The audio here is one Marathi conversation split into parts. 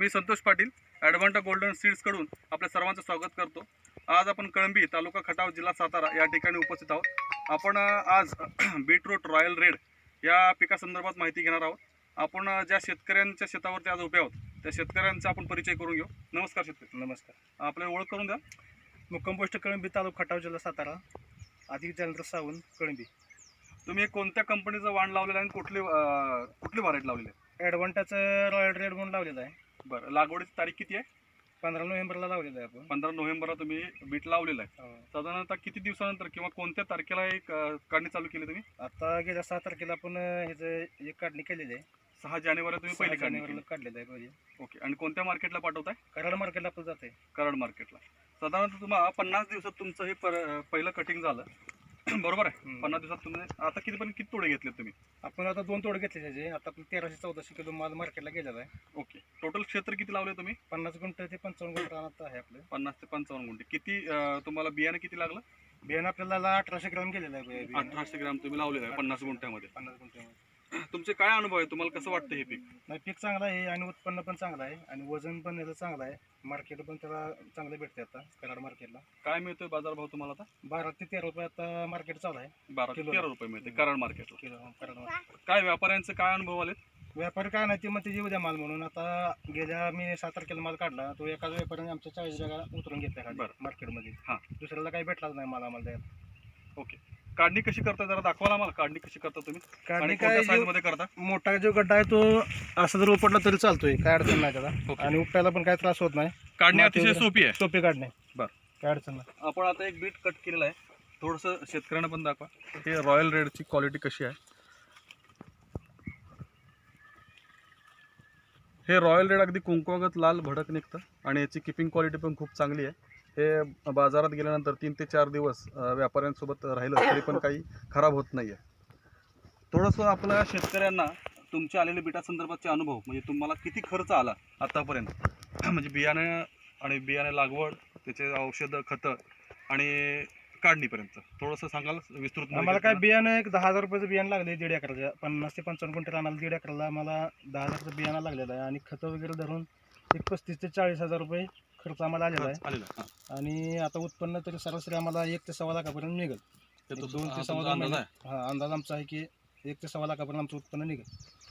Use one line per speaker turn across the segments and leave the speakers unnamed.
मी संतोष पाटील ॲडव्हान्टा गोल्डन सीड्सकडून आपल्या सर्वांचं स्वागत करतो. आज आपण कळंबी तालुका खटाव जिल्हा सातारा या ठिकाणी उपस्थित आहोत. आपण आज बीटरूट रॉयल रेड या पिकासंदर्भात माहिती घेणार आहोत. आपण ज्या शेतकऱ्यांच्या शेतावरती आज उभे आहोत त्या शेतकऱ्यांचा आपण परिचय करून घेऊ. नमस्कार शेतकरी.
नमस्कार.
आपल्याला ओळख करून द्या.
मुक्काम पोस्ट कळंबी तालुका खटाव जिल्हा सातारा अधिक जयंद्र सावंत कळंबी.
तुम्ही कोणत्या कंपनीचं वाण लावलेलं आहे आणि कुठली कुठली व्हरायटी लावलेली आहे
ॲडव्हान्टाचं रॉयल रेड म्हणून लावलेलं आहे.
बरं लागवडीची तारीख किती आहे?
पंधरा नोव्हेंबरला लावलेलं आहे आपण.
पंधरा नोव्हेंबरला तुम्ही बीट लावलेलं आहे.
हो.
साधारणतः किती दिवसानंतर किंवा कोणत्या तारखेला एक अ, काढणी चालू केली तुम्ही?
आता गेल्या सहा तारखेला आपण ह्याचं एक काढणी केलेली आहे.
सहा जानेवारी तुम्ही
सहा
पहिली काढणी
जानेवारीला काढलेलं आहे पहिले.
ओके आणि कोणत्या मार्केटला पाठवताय?
कराड मार्केटला आपलं जाते
कराड मार्केटला. साधारणतः तुम्हाला पन्नास दिवसात तुमचं हे पर पहिलं कटिंग झालं. बरोबर आहे. पन्नास दिवसात तुम्ही आता कितीपर्यंत किती तोडे घेतले तुम्ही?
आपण आता दोन तोड घेतले त्याचे आता आपण तेराशे चौदाशे किलो माल मार्केटला गेलेला आहे.
ओके. टोटल क्षेत्र किती लावले तुम्ही?
पन्नास गुंठ ते पंचावन्न गुंठ रानात आहे आपलं.
पन्नास ते पंचावन्न गुंठे. किती अ, तुम्हाला बियाणे किती लागलं?
बियाणं आपल्याला अठराशे ग्राम गेलेलं आहे. बियाणं.
अठराशे ग्राम तुम्ही लावलेलं आहे पन्नास गुंठ्यामध्ये.
पन्नास गुंठ्यामध्ये.
तुमचे काय अनुभव आहे? तुम्हाला कसं वाटतं हे पीक?
नाही पीक चांगलं आहे आणि उत्पन्न पण चांगलं आहे आणि वजन पण याचं चांगलं आहे. मार्केट पण त्याला चांगलं भेटते आता कराड मार्केटला
काय मिळतोय बाजारभाव तुम्हाला आता?
बारा ते तेरा रुपये आता मार्केट चालू आहे.
बारा ते
किलो.
तेरा रुपये मिळते कराड मार्केटला
किलो कराड market.
काय व्यापाऱ्यांचे काय अनुभव आले
व्यापारी काय नाही ते मग ते उद्या माल म्हणून. आता गेल्या मी सात तारखेला माल काढला तो एकाच व्यापाऱ्याने आमच्या चाळीस जागा उतरून घेतल्या
बरं.
मार्केटमध्ये
हां.
दुसऱ्याला काही भेटलाच नाही माल आम्हाला द्यायला.
ओके. काढणी कशी करता जरा दाखवा आम्हाला. काढणी कशी करता तुम्ही? आणि
काढणी
कोणत्या
काय जो
मध्ये करता?
मोठा जो गड्डा आहे तो असा जर उपटला तरी चालतोय काय अडचण नाही त्याला. आणि उपटायला पण काय त्रास होत नाही.
काढणी
माती
अतिशय
वगैरे-
सोपी आहे.
सोपी काढणे
बरं.
काय अडचण नाही.
आपण आता एक बीट कट केलेलं आहे. थोडंसं शेतकऱ्यांना पण दाखवा. हे रॉयल रेडची क्वालिटी कशी आहे? हे रॉयल रेड अगदी कुंकवागत लाल भडक निघतं. आणि याची किपिंग क्वालिटी पण खूप चांगली आहे. हे बाजारात गेल्यानंतर तीन ते चार दिवस व्यापाऱ्यांसोबत राहिलं तरी पण काही खराब होत नाही आहे थोडंसं आपल्या शेतकऱ्यांना तुमच्या आलेल्या बिटासंदर्भातचे अनुभव म्हणजे तुम्हाला किती खर्च आला आतापर्यंत? म्हणजे बियाणं आणि बियाणे लागवड त्याचे औषधं खतं आणि काढणीपर्यंत. थोडंसं सांगाल विस्तृत
आम्हाला काय? बियाणं एक दहा हजार रुपयाचं बियाणं लागले दीड एकराचं. पन्नास ते पंचावन्न क्विंटल आणायला दीड एकराला आम्हाला दहा हजारचं बियाणं लागलेलं आहे. आणि खतं वगैरे धरून एक पस्तीस ते चाळीस हजार रुपये खर्च आम्हाला आलेला आहे.
आलेला आहे. हां.
आणि आता उत्पन्न तरी सरासरी आम्हाला एक ते सव्वा लाखापर्यंत निघेल.
तो-
दोन
हा,
ते सव्वा
तुमचा
दोन
अंदाज
महिने हा अंदाज आमचा आहे की एक ते सव्वा लाखापर्यंत आमचं उत्पन्न निघेल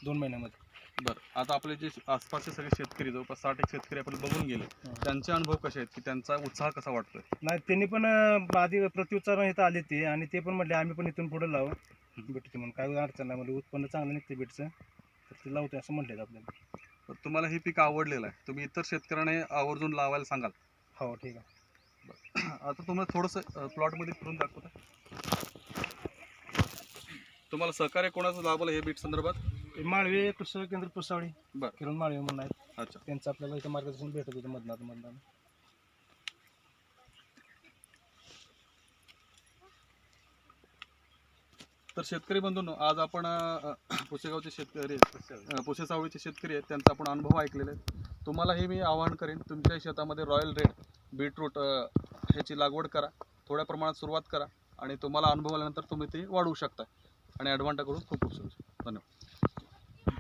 दोन महिन्यामध्ये.
बरं आता आपले जे आसपासचे सगळे शेतकरी जवळपास साठ एक शेतकरी आपण बघून गेले
हं.
त्यांचे अनुभव कसे आहेत? की त्यांचा उत्साह कसा वाटतोय?
नाही त्यांनी पण अं, आधी प्रत्युत्तर इथं आले ते आणि ते पण म्हटले आम्ही पण इथून पुढे लावू. बीटचे म्हणून काय अडचण नाही म्हणजे उत्पन्न चांगलं निघते बीटचं तर ते लावते असं म्हटले आपल्याला.
तर तुम्हाला हे पीक आवडलेलं आहे. तुम्ही इतर शेतकऱ्याने आवर्जून लावायला सांगाल.
हो ठीक आहे.
आता तुम्हाला थोडंसं प्लॉटमध्ये फिरून दाखवता. तुम्हाला सहकार्य कोणाचं लाभलं हे बीट संदर्भात?
माळवे कृषी केंद्र पुसावळी.
बरं.
किरण माळवे म्हणून आहेत.
अच्छा.
त्यांचं आपल्याला इथं मार्गदर्शन भेटत होतं मधनात मधनात
तर शेतकरी बंधूंनो आज आपण अ, पुसेगावचे शेतकरी अ, पुसे सावळीचे शेतकरी आहेत त्यांचा आपण अनुभव ऐकलेले आहेत. तुम्हाला हे मी आवाहन करेन तुमच्या शेतामध्ये रॉयल रेड बीटरूट अ, ह्याची लागवड करा थोड्या प्रमाणात सुरुवात करा आणि तुम्हाला अनुभव आल्यानंतर तुम्ही ते वाढवू शकता. आणि ॲडव्हान्टा करून खूप खूप शुभेच्छा. धन्यवाद.